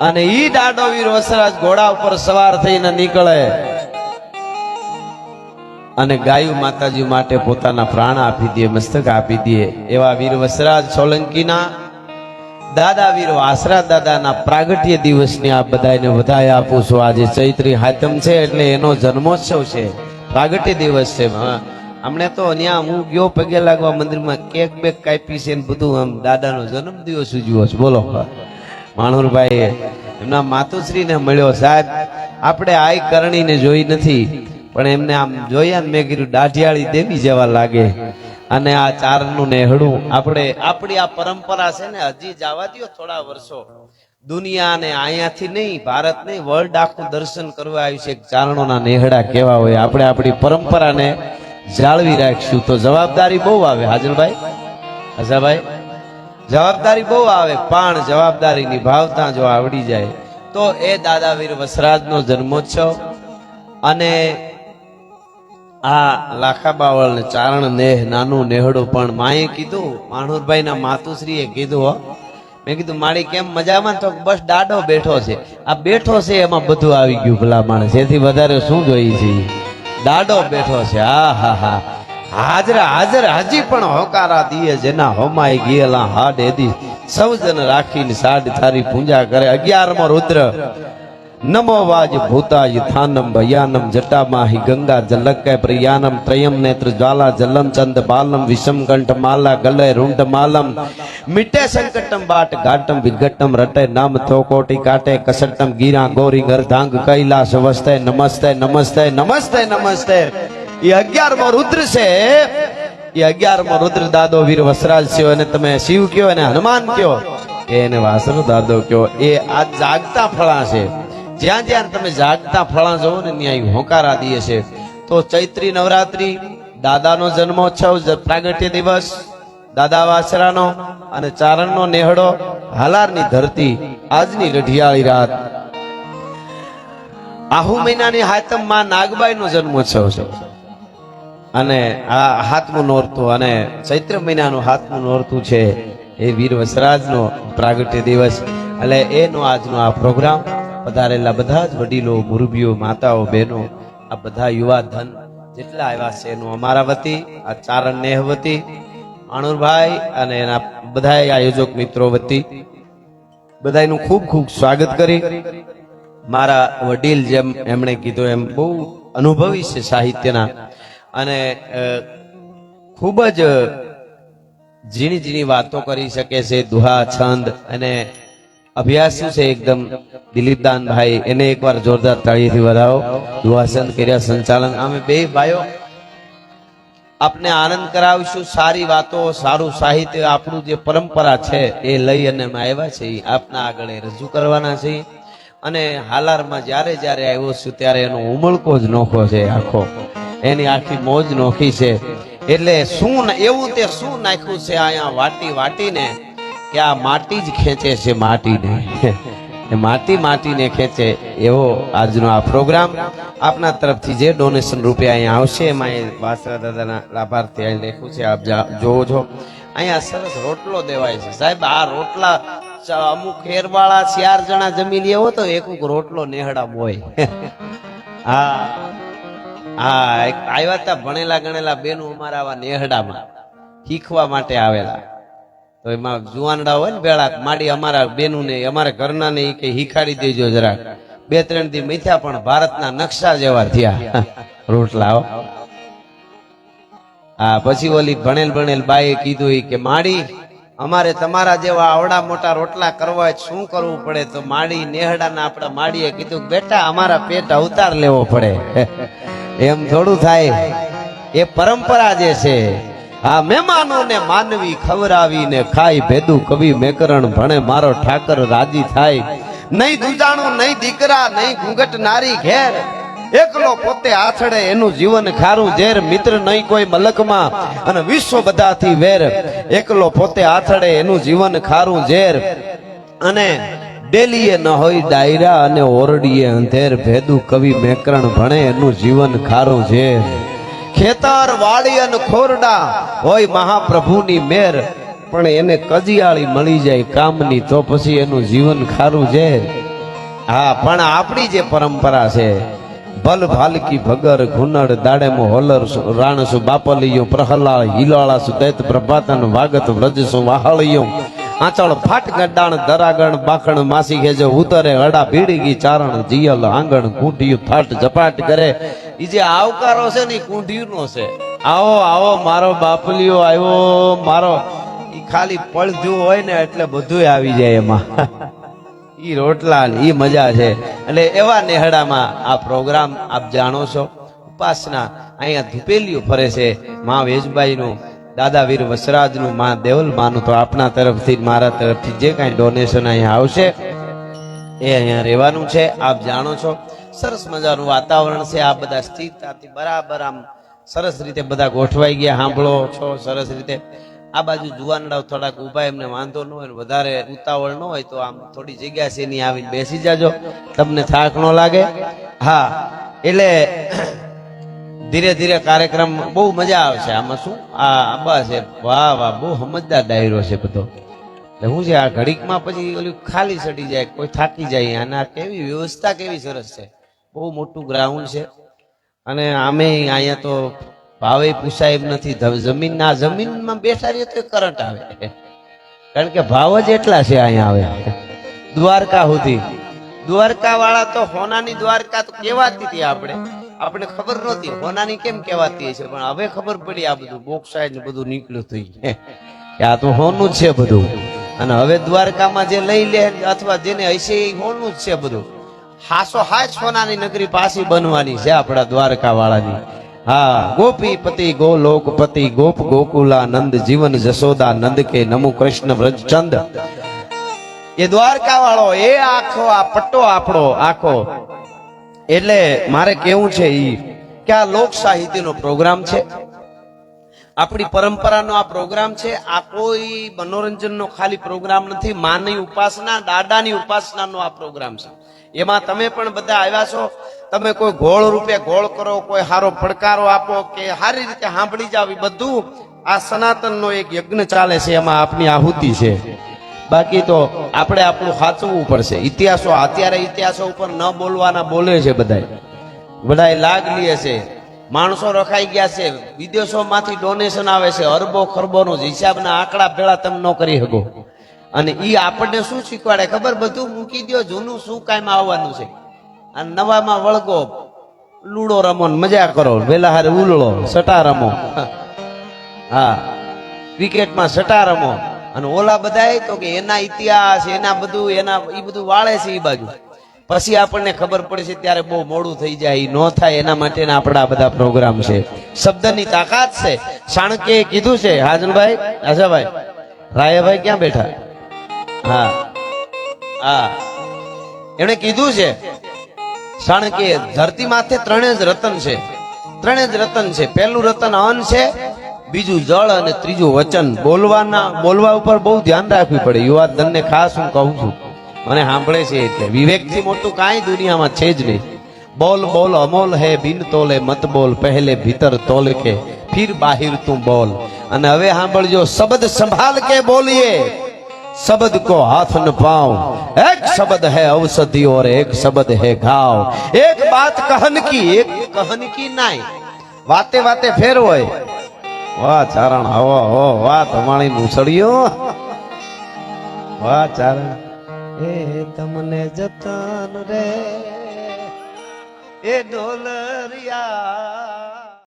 અને ઈ દાડોવીર વસરાજ ઘોડા ઉપર સવાર થઈને નીકળે. અને ગાયું માતાજી માટે પોતાના પ્રાણ આપી દે, મસ્તક આપી દે. એવા વીર વસરાજ સોલંકીના દાદા વીરો આશરા દાદાના પ્રાગટ્ય દિવસની આ બધાને વધાઈ આપું છું. આજે ચૈત્રી હાતમ છે એટલે એનો જન્મોત્સવ છે. પ્રાગટ્ય દિવસ છે. હમણે તો ત્યાં હું ગયો પગે લાગવા મંદિરમાં, કેક બેક કાપી છે ને બધું. આમ દાદાનો જન્મ દિવસ ઉજવ્યો છે. બોલો. માણુરભાઈ એમના માતુશ્રીને મળ્યો, સાહેબ, આપણે આઈ કરણીને જોઈ નથી, પણ એમને આમ જોયા ને મેં કીધું, દાઢિયાળી દેવી જેવા લાગે. અને આ ચારનું નેહડું, આપણે, આપણી આ પરંપરા છે ને, હજી જવા દો થોડા વર્ષો. દુનિયા ને અહીંયાથી નહીં, ભારત નહીં વર્લ્ડ આખું દર્શન કરવા આવ્યું છે. ચારણોના નેહડા કેવા હોય, આપણે આપણી પરંપરાને જાળવી રાખશું. તો જવાબદારી બહુ આવે, હાજરભાઈ? હજાભાઈ? જવાબદારી બહુ આવે, પણ જવાબદારી નિભાવતા જો આવડી જાય, તો એ દાદાવીર વસરાજનો જન્મોત્સવ અને આ લાખા બાવળ ચારણ નેહ, નાનું નેહડું પણ માએ કીધું, માણુરભાઈના માતુશ્રીએ કીધું, હો. મેં કીધું મારી કેમ મજામાં તો બસ દાડો બેઠો છે. આ બેઠો છે, એમાં બધું આવી ગયું ભલા માણસ. એથી વધારે શું જોઈ છે? દાડો બેઠો છે. હા હા હા. હાજર હાજર હજી પણ હોકારા દીએ જેના હોમાઈ ગયેલા હાડ એદી સૌ જન રાખીને સાડ થારી પૂજા કરે અગિયારમો રુદ્ર નમો વાજ ભૂતાય થાનમ ભયાનમ જટામાહી ગંગા જલક્ય પ્રિયાનમ ત્રયમ નેત્ર જ્વાલા જલમ ચંદ બાલમ વિષમ કંઠ માલા ગલય રૂંઢ માલમ મિટે સંકટમ બાટ ઘાટમ વિઘટમ રટે નામ થો કોટી કાટે કસટમ ગીરા ગોરી ગરધાંગ કૈલાસ વસ્તે નમસ્તે નમસ્તે નમસ્તે નમસ્તે એ અગિયારમો રુદ્ર છે. એ અગિયારમો રુદ્ર દાદો વીર વસરાજ છે અને તમે શિવ કયો અને હનુમાન કયો? એને વાસર દાદો કયો. એ આ જાગતા ફળા છે. જ્યાં જ્યાં તમે જાગતા ફળા જોવો ને ત્યાં હોકારા દે છે. તો ચૈત્રી નવરાત્રી, દાદાનો જન્મોત્સવ પ્રાગટ્ય દિવસ, દાદા વાસરાનો અને ચારણનો નેહડો, હાલારની ધરતી, આજની રઢિયાળી રાત. આહુ મહિનાની નાગબાઈ નો જન્મોત્સવ છે. અને આ હાથમું નોરતું અને ચૈત્ર મહિનાનું હાથમું નોરતું છે એ વીર વસરાજનો પ્રાગટ્ય દિવસ. એટલે એનો આજનો આ પ્રોગ્રામ પધારેલા બધા જ વડીલો, મુરબીઓ, માતાઓ, બહેનો, આ બધા યુવા ધન જેટલા આવ્યા છે એનું અમારા વતી, આ ચારણ નેહ વતી અણુરભાઈ અને એના બધા આયોજક મિત્રો વતી બધાનું ખૂબ ખૂબ સ્વાગત કરી. મારા વડીલ જેમ એમણે કીધું એમ બહુ અનુભવી છે સાહિત્યના અને ખૂબ જ ઝીણી ઝીણી વાતો કરી શકે છે, દુહા, છંદ અને અભ્યાસુ છે એકદમ? દિલીપદાનભાઈ, એને એકવાર જોરદાર તાળીથી વધાવો. દુહા કર્યા, સંચાલન. અમે બે ભાઈઓ આપને આનંદ કરાવીશું. સારી વાતો, સારું સાહિત્ય, આપણું જે પરંપરા છે એ લઈ અને આવ્યા છે આપના આગળ રજૂ કરવાના છે અને હાલારમાં જ્યારે જ્યારે આવ્યો છું ત્યારે એનો ઉમળકો જ નોખો છે આખો. એની આખી મોજ નોખી છે. એટલે શું એવું તે શું નાખ્યું છે અહીંયા વાટી વાટીને કે આ માટી જ ખેંચે છે માટીને. માટી માટીને ખેંચે એવો આજનો આ પ્રોગ્રામ. આપના તરફથી જે ડોનેશન રૂપે અહીંયા આવશે, એમાં વાસરા દાદાના લાભાર્થી અહીં લખ્યું છે, આપ જોવો છો. અહીંયા સરસ રોટલો દેવાય છે. સાહેબ, આ રોટલા અમુક ખેરવાળા, ચાર જણા જમી લેવો તો એક રોટલો નેહડા હોય. હા. હા આવ્યા હતા ભણેલા ગણેલા બેનો અમારા આવા નેહડામાં, શીખવા માટે આવેલા. તો એમાં જુવાનડા હોય ને બેળા માડી અમારા બેનું ને અમારા ઘરના ને કે હિખાડી દેજો જરાક. બે, ત્રણ દી મીઠા પણ ભારતના નકશા જેવા થયા. રોટલા, હા. પછી ઓલી ભણેલ ભણેલ બાઈએ કીધું એ કે, માડી, અમારે તમારા જેવા આવડા મોટા રોટલા કરવા શું કરવું પડે? તો માડી નેહડાના આપણા માડીએ કીધું બેટા, અમારા પેટ અવતાર લેવો પડે. એમ થોડું થાય. એ પરંપરા જે છે, આ મહેમાનોને માનવી ખવરાવીને ખાઈ ભેદું કવિ મેકરણ ભણે મારો ઠાકર રાજી થાય. નહીં દુજાણું, નહીં દીકરા, નહીં ઘૂંઘટ નારી ઘેર. એકલો પોતે આથડે એનું જીવન ખારું ઝેર. મિત્ર નહીં કોઈ મલકમાં અને વિશ્વ બધાથી વેર. એકલો પોતે આથડે એનું જીવન ખારું ઝેર. અને ડેલીએ ન હોય, ડાયરા અને ઓરડીએ અંધેર ભેદું કવિ મેકરણ ભણે એનું જીવન ખારું છે. ખેતર વાડી અને ખોરડા હોય મહાપ્રભુની મેર, પણ એને કજિયાળી મળી જાય કામની તો પછી એનું જીવન ખારું છે. હા, પણ આપણી જે પરંપરા છે, ભલ ભાલકી ભગર ઘુનડ દાડેમો હોલર રાણસુ બાપલિયો, પ્રહલાદ હિલાળાસુ દૈત પ્રભાતન વાગત વ્રજસુ વાહળિયો આંચળ ફાટ ગડાણ દરાગણ બાખણ માસી ખેજો ઉતરે હડા ભીડીગી ચારણ, જીયલ, આંગણ, કુંઢિયું ફાટ ઝપાટ કરે. એ જે આવકારો છે ને, ઈ કુંઢિયુંનો છે. આવો આવો, મારો બાપલિયો આવ્યો, મારો. ઈ ખાલી પડધ્યું હોય ને, એટલે બધુંય આવી જાય એમાં. ઈ રોટલા ને ઈ મજા છે. એટલે એવા નેહડામાં આ પ્રોગ્રામ આપ જાણો છો. ઉપાસના અહીંયા ધુપેલીઓ ફરે છે મા વેજબાઈનું. દાદા વીર વસરાજનું મા દેવલ માનું તો આપના તરફથી, મારા તરફથી જે કાંઈ ડોનેશન અહીંયા આવશે, એ અહીંયા રહેવાનું છે. આપ જાણો છો, સરસ મજાનું વાતાવરણ છે. આ બધા સ્થિરતાથી બરાબર આમ સરસ રીતે બધા ગોઠવાઈ ગયા. સાંભળો છો, સરસ રીતે. આ બાજુ જુવાનડાઓ થોડાક ઊભા, એમને વાંધો ન હોય વધારે ઉતાવળ ન હોય તો આમ થોડી જગ્યા છે એની આવીને બેસી જાજો. તમને થાક ન લાગે? હા, એટલે ધીરે ધીરે કાર્યક્રમ બહુ મજા આવશે. આમાં શું? આ બસ છે. વાહ વાહ, બહુ સમજદાર ડાયરો છે બધો. એટલે હું છે, આ ઘડીકમાં પછી ઓલું ખાલી સડી જાય, કોઈ થાકી જાય. અને આ કેવી વ્યવસ્થા, કેવી સરસ છે. બહુ મોટું ગ્રાઉન્ડ છે. અને આમે અહીંયા તો ભાવે પૂછાય એમ નથી. જમીન ના જમીનમાં બેઠા રહીએ તો કરંટ આવે. કારણ કે ભાવ જ એટલા છે અહીંયા આવે દ્વારકા સુધી. દ્વારકા વાળા તો હોનાની દ્વારકા તો કહેવાતી હતી આપણે. આપણે ખબર નહોતી. હોનાની કેમ કહેવાતી છે પણ હવે ખબર પડી આ બધું બોક્સાઇડ ને બધું નીકળ્યું થઈ કે આ તો હોનું છે બધું. અને હવે દ્વારકામાં જે લઈ લે અથવા જેને હશે એ હોનું જ છે બધું. હાસો હાચ સોનાની નગરી પાછી બનવાની છે આપણા દ્વારકા વાળાની હા, ગોપીપતિ ગોલોકપતિ ગોપ ગોકુલા નંદ જીવન જશોદા નંદ કે નમુ કૃષ્ણ વ્રજચંદ એ દ્વારકા વાળો એ આખો આ પટ્ટો આપણો, આખો. એટલે મારે કેવું છે ઈ કે આ લોક સાહિત્યનો પ્રોગ્રામ છે. આપણી પરંપરાનો આ પ્રોગ્રામ છે. આ કોઈ મનોરંજનનો ખાલી પ્રોગ્રામ નથી. માની ઉપાસના, દાદાની ઉપાસનાનો આ પ્રોગ્રામ છે. એમાં તમે પણ બધા આવ્યા છો. તમે કોઈ ગોળ રૂપે ગોળ કરો, કોઈ સારો પડકારો આપો કે સારી રીતે સાંભળી જાવ એ બધું આ સનાતનનો એક યજ્ઞ ચાલે છે. એમાં આપની આહુતિ છે. બાકી તો આપણે આપણું સાચવવું પડશે. ઇતિહાસો, અત્યારે ઇતિહાસો ઉપર ન બોલવાના બોલે છે બધાય. બધા લાગ લે છે. માણસો રખાઈ ગયા છે. વિદેશોમાંથી ડોનેશન આવે છે. અરબો ખરબોનો હિસાબના આંકડા ભેળા તમે ન કરી શકો. અને એ આપણને શું શીખવાડે? ખબર? બધું મૂકી દો જૂનું શું કાયમ આવવાનું છે? અને નવામાં વળગો. લૂડો રમો મજા કરો. વેલા હારે ઉલળો. સટા રમો. હા. ક્રિકેટમાં સટા રમો. અને ઓલા બધાય તો કે એના ઇતિહાસ, એના બધું, એના એ બધું વાળે છે એ બાજુ. પછી આપણને ખબર પડે છે ત્યારે બહુ મોડું થઈ જાય એ ન થાય, એના માટેના આપણા બધા પ્રોગ્રામ છે. શબ્દની તાકાત છે. શાણકે કીધું છે, હાજનભાઈ, આશાભાઈ, રાયાભાઈ ક્યાં બેઠા? હા હા. એણે કીધું છે શાણકે ધરતી માથે ત્રણે જ રતન છે. ત્રણે જ રતન છે. પહેલું રતન અન્ન છે બીજું જળ અને ત્રીજું વચન. બોલવાના, બોલવા ઉપર બહુ ધ્યાન રાખવું પડે. યુવા ધનને ખાસ હું કહું છું. મને સાંભળે છે એટલે. વિવેકથી મોટું કાંઈ દુનિયામાં છે જ નહીં. બોલ બોલ, અમોલ હે, બિન તોલે મત બોલ. પહેલે ભીતર તોલ કે, ફિર બાહિર તું બોલ. અને હવે સાંભળજો, શબ્દ સંભાળ કે બોલીએ? શબ્દ કો હાથ ન પાઉ એક શબ્દ હે ઔષધિ ઓર એક શબ્દ હે ઘાવ. એક વાત કહન કી એક કહન કી નાય. વાતે વાતે ફેર હોય. વાહ, ચારણ હવો હો, વાહ, તમારી મૂસળીઓ વાહ, ચારણ. એ તમને જતન રે, એ ડોલરિયા.